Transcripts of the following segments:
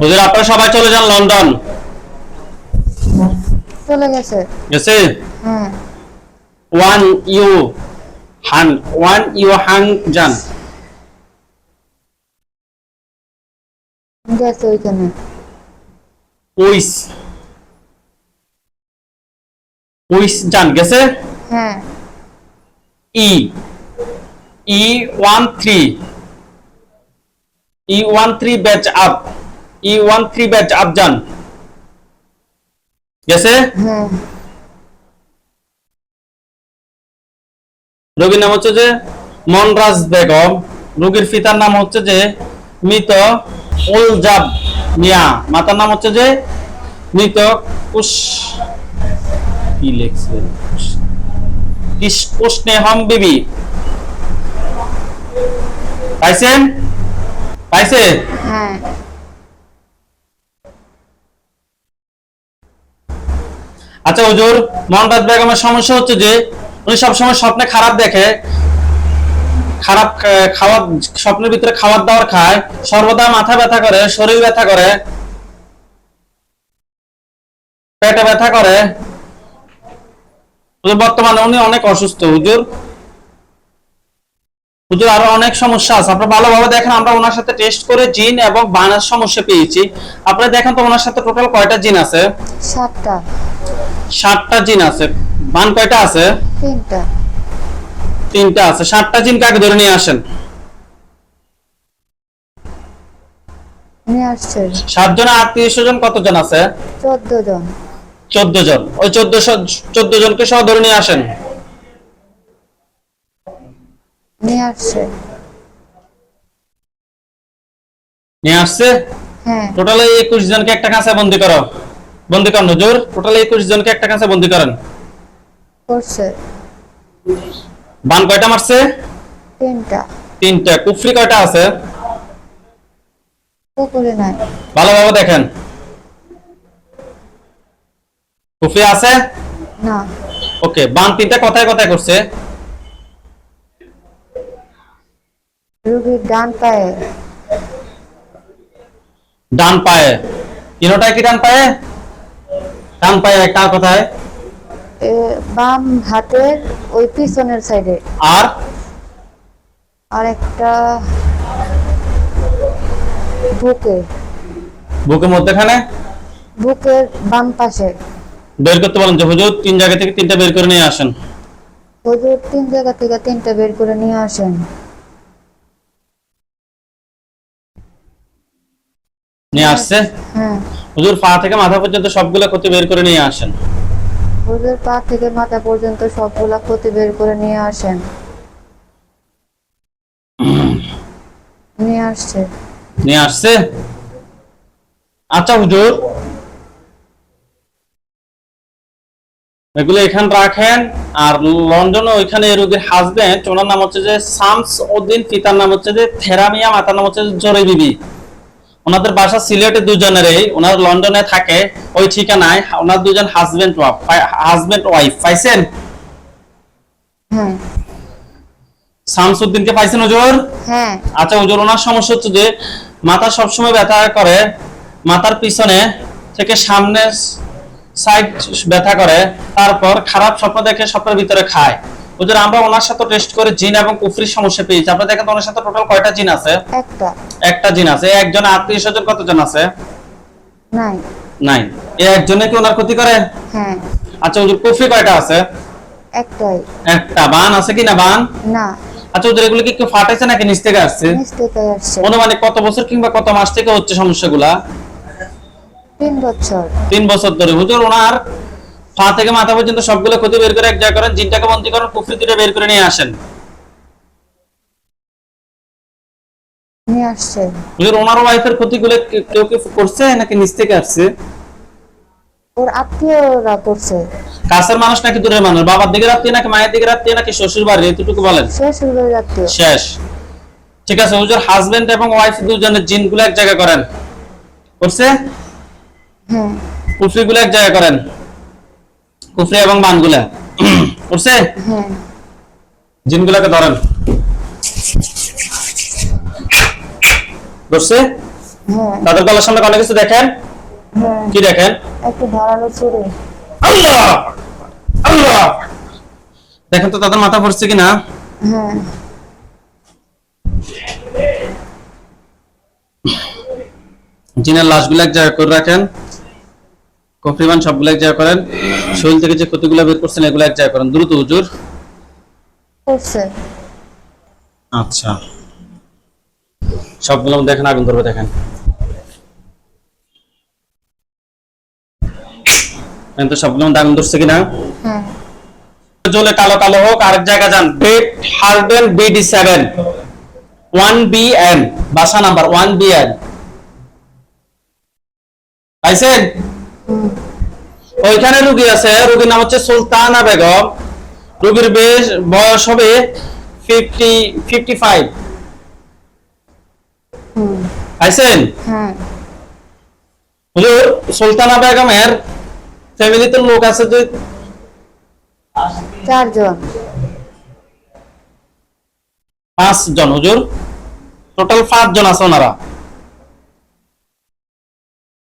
হুজুর আপনারা সবাই চলে যান লন্ডন। চলে গেছে। গেছে? হ্যাঁ ওয়ান ইউ হান ওয়ান ইউ হাং যান। গেছে ওইখানে। উইস। উইস যান গেছে? হ্যাঁ। ই। E one three. E one three batch আপ। ই ওয়ান থ্রি ব্যাচ আপ যান গেছে রোগীর নাম হচ্ছে যে মনরাজ বেগম। রোগীর পিতার নাম হচ্ছে যে মৃত উলজাব মিয়া। মাতার নাম হচ্ছে যে মৃত কুশ কি লিখছেন কুশনেহম বিবি। পাইছেন? পাইছে? হ্যাঁ। আচ্ছা হুজুর মনরাজ বেগমের সমস্যা হচ্ছে যে, উনি সবসময় স্বপ্নে খারাপ দেখে, খারাপ খা- খাবার স্বপ্নের ভিতরে খাবার দাবার খায়, সর্বদা মাথা ব্যথা করে, শরীর ব্যথা করে, পেটে ব্যথা করে। বর্তমানে উনি অনেক অসুস্থ, হুজুর। হুজুর, আরও অনেক সমস্যা আছে। আপনারা ভালোভাবে দেখেন, আমরা ওনার সাথে টেস্ট করে জিন এবং বানার সমস্যা পেয়েছি। আপনারা দেখেন তো ওনার সাথে টোটাল কয়টা জিন আছে? সাতটা। সাতটা জিন আছে। বান কয়টা আছে? তিনটা। তিনটা আছে। সাতটা জিন কাকে ধরে নিয়ে আসেন? সাতজন আত্মীয় স্বজন কতজন আছে? চোদ্দ জন। চোদ্দ জন। ওই চোদ্দ চোদ্দ জনকে সহ ধরে নিয়ে আসেন। নিয়ে আসছে। নিয়ে আসছে? হ্যাঁ। টোটাল একুশ জনকে একটা কাছে বন্দি করো। বন্দি করেন হুজুর টোটাল একুশ জনকে একটা কাছে বন্দি করেন। করছে। বান কয়টা মারছে? তিনটা। তিনটা। কুফরি কয়টা আছে? পুকুরে নাই। ভালোভাবে দেখেন। কুফরি আছে? না। ওকে বান তিনটা কথায় কথায় করছে। রুগীর ডান পায়ে। ডান পায়ে। তিনোটায় কি ডান পায়ে? ডান পায়ে কার কথায়? বাম হাতের ওই পিছনের সাইডে। আর? আর একটা বুকে। বুকের মধ্যেখানে? বুকের বাম পাশে। বের করতে বলেন যে হুজুর তিন জায়গা থেকে তিনটা বের করে নিয়ে আসেন। হুজুর তিন জায়গা থেকে তিনটা বের করে নিয়ে আসেন। নিয়ে আসছে? হ্যাঁ। হুজুর পা থেকে মাথা পর্যন্ত সবগুলো ক্ষতি বের করে নিয়ে আসেন। হুজুর পা থেকে মাথা পর্যন্ত সবগুলা ক্ষতি বের করে নিয়ে আসেন। নিয়ে আসছে। নিয়ে আসছে? আচ্ছা হুজুর। এগুলো এখানে রাখেন আর লন্ডন ওইখানে রোগীর হাজবেন্ড ওনার নাম হচ্ছে যে শামস উদ্দিন পিতার নাম হচ্ছে যে থেরামিয়া মাতার নাম হচ্ছে জরি বিবি। ওনাদের বাসা সিলেটে দুজনেরই। ওনার লন্ডনে থাকে ওই ঠিকানায়। ওনার দুজন হাজবেন্ড হাজবেন্ড ওয়াইফ পাইছেন? হ্যাঁ। শামসুদ্দিনকে পাইছেন হুজুর? হ্যাঁ। আচ্ছা হুজুর ওনার সমস্যা হচ্ছে যে মাথা সবসময় ব্যথা করে মাথার পিছনে থেকে সামনে সাইড ব্যথা করে তারপর খারাপ স্বপ্ন দেখে স্বপ্নের ভিতরে খায়। হুজুর আমরা ওনার সাথে টেস্ট করে জিন এবং কুফরির সমস্যা পেয়েছি। আপনারা দেখেন ওনার সাথে টোটাল কয়টা জিন আছে? একটা। একটা জিন আছে। একজন আত্মীয় স্বজন কতজন আছে? নাই। নাই। এই একজনে কি ওনার ক্ষতি করে? হ্যাঁ। আচ্ছা হুজুর কুফরি কয়টা আছে? একটাই। একটা। বান আছে কি না বান? না। আচ্ছা হুজুর এগুলো কি কেউ ফাটাইছে নাকি নিচ থেকে আসছে? নিচ থেকে আসছে। অনুমানিক কত বছর কিংবা কত মাস থেকে হচ্ছে সমস্যাগুলা? তিন বছর। তিন বছর ধরে। হুজুর ওনার পা থেকে মাথা পর্যন্ত সবগুলো ক্ষতি বের করে এক জায়গা করেন জিনটাকে বন্দি করেন দুটো বের করে নিয়ে আসেন। নিয়ে আসছে। ওনার ওয়াইফের ক্ষতিগুলো কে- কেউ করছে নাকি নিচ থেকে আসছে? ওর আত্মীয়রা করছে। কাছের মানুষ নাকি দূরের মানুষ? বাবার দিকে নাকি মায়ের দিকে নাকি শ্বশুর বাড়ি এতটুকু বলেন। শেষ হলো আত্মীয়। শেষ। ঠিক আছে হুজুর হাজবেন্ড এবং ওয়াইফ দুজনের জিনগুলো এক জায়গা করেন। করছে? হ্যাঁ। কুফরিগুলো এক জায়গা করেন। কুফরি এবং বানগুলা। করছে হ্যাঁ। জিনগুলাকে ধরেন। করছে হ্যাঁ। তাদের গলার সামনে অনেক কিছু দেখেন? হ্যাঁ। কি দেখেন? আল্লাহ! আল্লাহ! দেখেন তো তাদের মাথা পড়ছে কিনা? জিনের লাশগুলো এক জায়গায় করে রাখেন। কফরিমান সবগুলো এক জায়গায় করেন। শরীর থেকে যে ক্ষতিগুলো বের করছেন এগুলো এক জায়গায় করেন। দ্রুত হুজুর। করছে আচ্ছা। সবগুলো দেখেন আগুন ধরবে দেখেন। দেখেন তো সবগুলো আগুন ধরছে কিনা? হ্যাঁ। জ্বলে কালো কালো হোক আরেক জায়গা যান। বেড হার্ডেন বিডি সেভেন। One B N. বাসা নাম্বার ওয়ান বি এন। পাইছেন? ওইখানে রুগী আছে রুগীর নাম হচ্ছে সুলতানা বেগম। রুগীর বেশ বয়স হবে ফিফটি ফিফটি ফাইভ পাইছেন হ্যাঁ। হুজুর সুলতানা বেগমের ফ্যামিলিতে লোক আছে যে চারজন। পাঁচ জন হুজুর। টোটাল পাঁচ জন আছে ওনারা।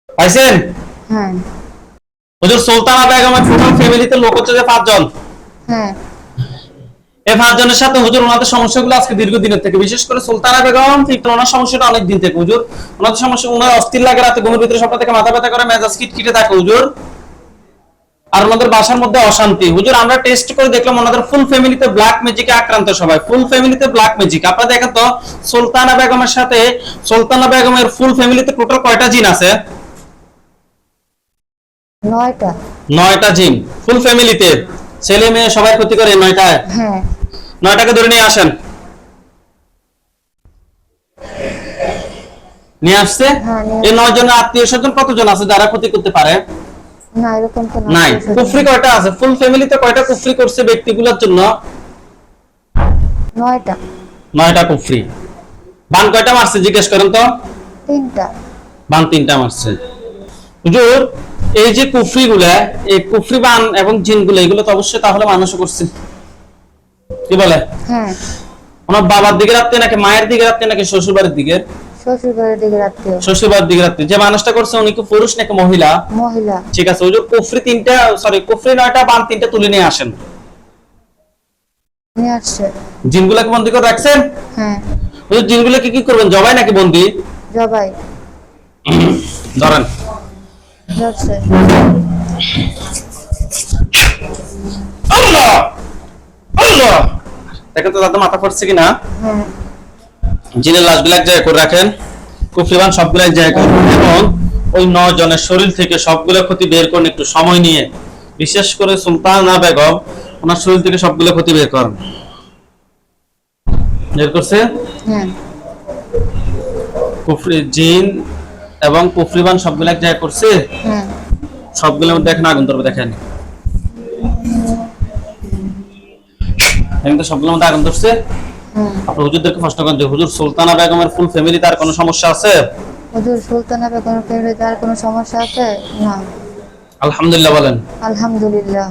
পাইছেন হ্যাঁ। হুজুর সুলতানা বেগমের টোটাল ফ্যামিলিতে লোক হচ্ছে যে পাঁচজন। হ্যাঁ। এই পাঁচজনের সাথে হুজুর ওনাদের সমস্যাগুলো আজকে দীর্ঘদিনের থেকে বিশেষ করে সুলতানা বেগম ঠিক ওনার সমস্যাটা অনেক দিন থেকে হুজুর। ওনাদের সমস্যা ওনার অস্থির লাগে রাতে ঘুমের ভিতরে সপ্তাহ থেকে মাথা ব্যথা করে মেজাজ কিটকিটে থাকে হুজুর। আর ওনাদের বাসার মধ্যে অশান্তি। হুজুর আমরা টেস্ট করে দেখলাম ওনাদের ফুল ফ্যামিলিতে ব্ল্যাক ম্যাজিকে আক্রান্ত সবাই। ফুল ফ্যামিলিতে ব্ল্যাক ম্যাজিক আপনারা দেখেন তো সুলতানা বেগমের সাথে সুলতানা বেগমের ফুল ফ্যামিলিতে টোটাল কয়টা জিন আছে? নয়টা। নয়টা জিন ফুল ফ্যামিলিতে ছেলে মেয়ে সবাই ক্ষতি করে নয়টায়? হ্যাঁ। নয়টাকে ধরে নিয়ে আসেন। নিয়ে আসছে? হ্যাঁ, এই নয় জনের আত্মীয় স্বজন কতজন আছে যারা ক্ষতি করতে পারে? না এরকম তো না। নাই। কুফরি কয়টা আছে? ফুল ফ্যামিলিতে কয়টা কুফরি করছে ব্যক্তিগুলোর জন্য? নয়টা। নয়টা কুফরি। বান কয়টা মারছে জিজ্ঞেস করেন তো? তিনটা। বান তিনটা মারছে। হুজুর এই যে কুফরি গুলা এই কুফরি বান এবং জিনগুলো এগুলো তো অবশ্যই তাহলে মানুষ করছে। কি বলে? হ্যাঁ। ওনার বাবার দিকে রাখতে নাকি মায়ের দিকে রাখতে নাকি শ্বশুর বাড়ির দিকে শ্বশুর দিকে আত্মীয়। শ্বশুর বাড়ির দিকে রাখতে যে মানুষটা করছে উনি কি পুরুষ নাকি মহিলা? মহিলা। ঠিক আছে ওই যে কুফরি তিনটা সরি কুফরি নয়টা বান তিনটা তুলে নিয়ে আসেন। জিনগুলাকে বন্দি করে রাখছেন? হ্যাঁ। ওই জিনগুলোকে কি করবেন? জবাই নাকি বন্দি? জবাই। ধরেন। যাচ্ছে আল্লাহ! আল্লাহ! দেখেন তো তাদের মাথা পড়ছে কিনা? জিনের লাশগুলো এক জায়গায় করে রাখেন কুফরিবান সবগুলো এক জায়গায় করে এবং ওই নয় জনের শরীর থেকে সবগুলো ক্ষতি বের করুন একটু সময় নিয়ে। বিশেষ করে সুলতানা বেগম ওনার শরীর থেকে সবগুলো ক্ষতি বের করেন। বের করছে? কুফরি জিন এবং কুফরিবান সবগুলো এক জায়গায় করছে? হ্যাঁ। সবগুলোর মধ্যে দেখেন আগুন ধরবে দেখেন। এখন তো সবগুলোর মধ্যে আগুন ধরছে? আপনার হুজুরদেরকে প্রশ্ন করেন যে হুজুর সুলতানা বেগমের ফুল ফ্যামিলি তার কোনো সমস্যা আছে? হুজুর সুলতানা বেগমের ফ্যামিলিতে আর কোনো সমস্যা আছে? না। আলহামদুলিল্লাহ বলেন। আলহামদুলিল্লাহ।